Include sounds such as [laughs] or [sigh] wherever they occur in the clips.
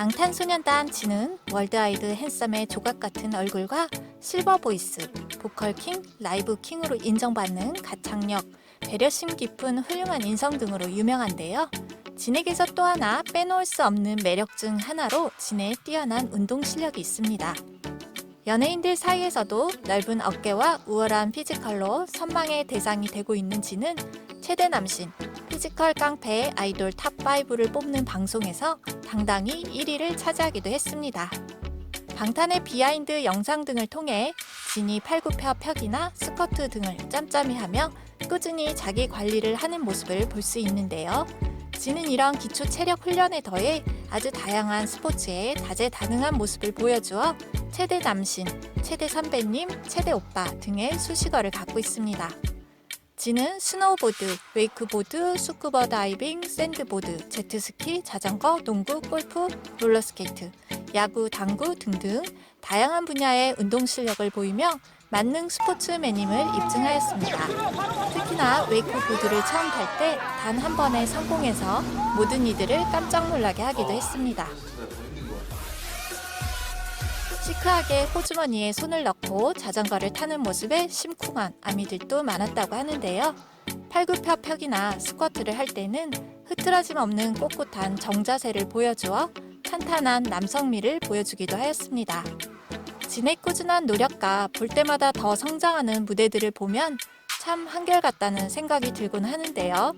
방탄소년단 진은 월드아이드 핸섬의 조각 같은 얼굴과 실버 보이스, 보컬 킹, 라이브 킹으로 인정받는 가창력, 배려심 깊은 훌륭한 인성 등으로 유명한데요. 진에게서 또 하나 빼놓을 수 없는 매력 중 하나로 진의 뛰어난 운동 실력이 있습니다. 연예인들 사이에서도 넓은 어깨와 우월한 피지컬로 선망의 대상이 되고 있는 진은 최대 남신, 피지컬 깡패의 아이돌 탑5를 뽑는 방송에서 당당히 1위를 차지하기도 했습니다. 방탄의 비하인드 영상 등을 통해 진이 팔굽혀 펴기나 스쿼트 등을 짬짬이 하며 꾸준히 자기 관리를 하는 모습을 볼 수 있는데요. 진은 이런 기초 체력 훈련에 더해 아주 다양한 스포츠에 다재다능한 모습을 보여주어 최대 남신, 최대 선배님, 최대 오빠 등의 수식어를 갖고 있습니다. 진은 스노우보드, 웨이크보드, 스쿠버 다이빙, 샌드보드, 제트스키, 자전거, 농구, 골프, 롤러스케이트, 야구, 당구 등등 다양한 분야의 운동 실력을 보이며 만능 스포츠맨임을 입증하였습니다. 특히나 웨이크보드를 처음 탈 때 단 한 번의 성공에서 모든 이들을 깜짝 놀라게 하기도 했습니다. 시크하게 호주머니에 손을 넣고 자전거를 타는 모습에 심쿵한 아미들도 많았다고 하는데요. 팔굽혀펴기나 스쿼트를 할 때는 흐트러짐 없는 꼿꼿한 정자세를 보여주어 탄탄한 남성미를 보여주기도 하였습니다. 진의 꾸준한 노력과 볼 때마다 더 성장하는 무대들을 보면 참 한결같다는 생각이 들곤 하는데요.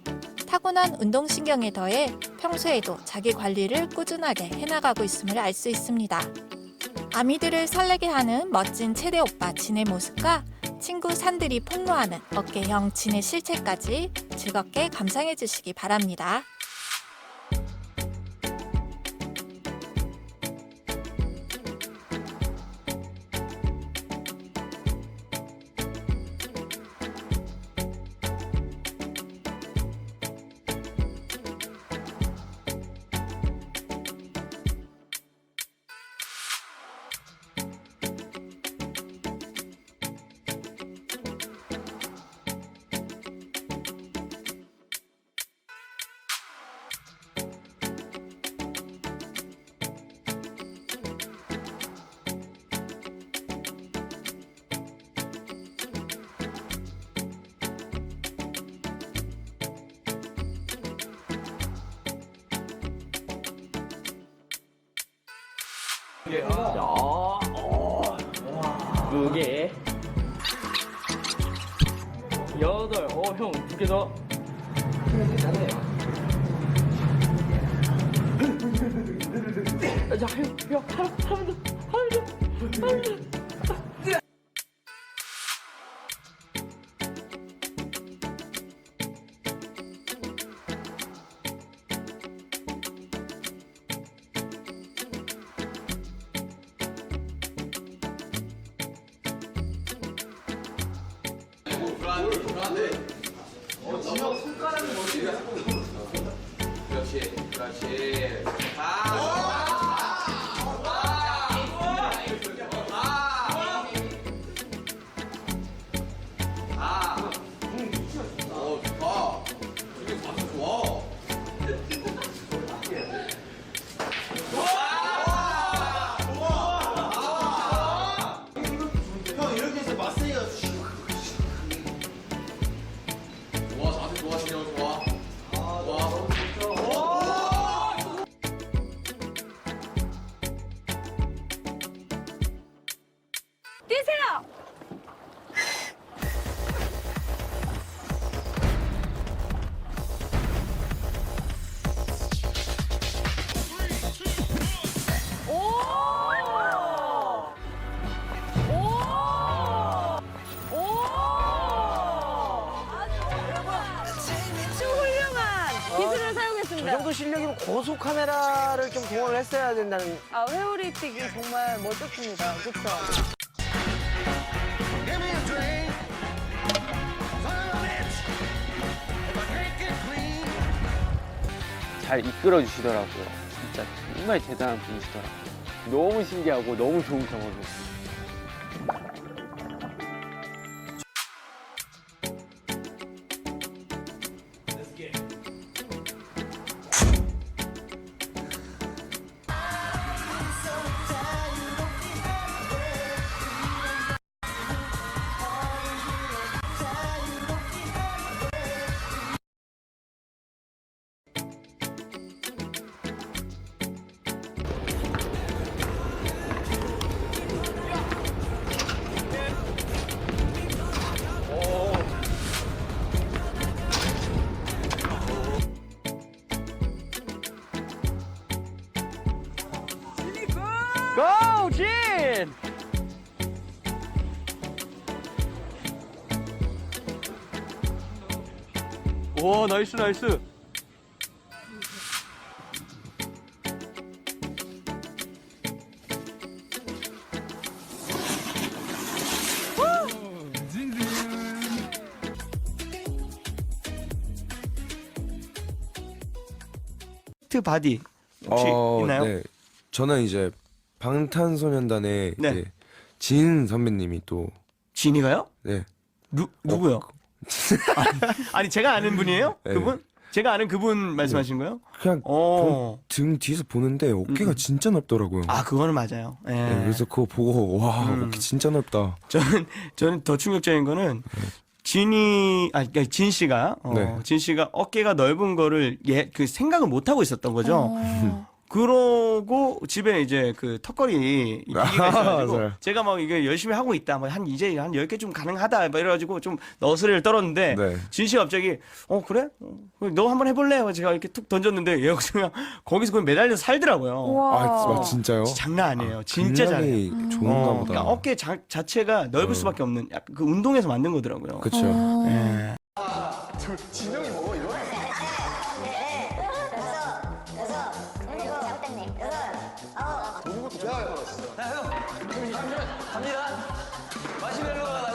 타고난 운동신경에 더해 평소에도 자기 관리를 꾸준하게 해나가고 있음을 알 수 있습니다. 아미들을 설레게 하는 멋진 체대 오빠 진의 모습과 친구 산들이 폭로하는 어깨형 진의 실체까지 즐겁게 감상해 주시기 바랍니다. 야, 어, 두 개. 여덟. 어, 형, 두 개 더. 자, 형, 형, 하나, 하나 더, 하나 더, 하나 더. 그렇지, 그렇지. 실력이면 고속 카메라를 좀 동원을 했어야 된다는 아, 회오리 튀기 정말 멋졌습니다. 그쵸? 잘 이끌어 주시더라고요. 진짜 정말 대단한 분이시더라고요. 너무 신기하고 너무 좋은 경험이었어요. 오, 나이스, 나이스. 트 바디 혹시 있나요? 네. 저는 이제 방탄소년단의 네. 이제 진 선배님이 또 진이가요? 네. 누 누구요? 아니, 제가 아는 분이에요? 네. 그분? 제가 아는 그분 말씀하신 거예요? 그냥 어. 등 뒤에서 보는데 어깨가 진짜 넓더라고요. 아 그거는 맞아요. 예. 네, 그래서 그거 보고 와 음. 어깨 진짜 넓다. 저는 저는 더 충격적인 거는 진이 아니 그러니까 진 씨가 어, 네. 진 씨가 어깨가 넓은 거를 예 그 생각을 못 하고 있었던 거죠. 어. 그러고 집에 이제 그 턱걸이 [laughs] 기계가 있어가지고 맞아요. 제가 막 이거 열심히 하고 있다. 뭐 한 이제 한 10개 좀 가능하다. 막 이래가지고 좀 너스레를 떨었는데 네. 진 씨가 갑자기 어 그래? 어, 너 한번 해볼래? 하고 제가 이렇게 툭 던졌는데 얘가 그냥 [laughs] 거기서 그냥 매달려 살더라고요. 아, 아, 진짜요? 장난 아니에요. 진짜 잘해요. 근력이 좋은가 어, 보다. 그러니까 어깨 자, 자체가 넓을 어. 수밖에 없는 약간 그 운동에서 만든 거더라고요. 그쵸. 어. 예. 갑니다. 마시멜로가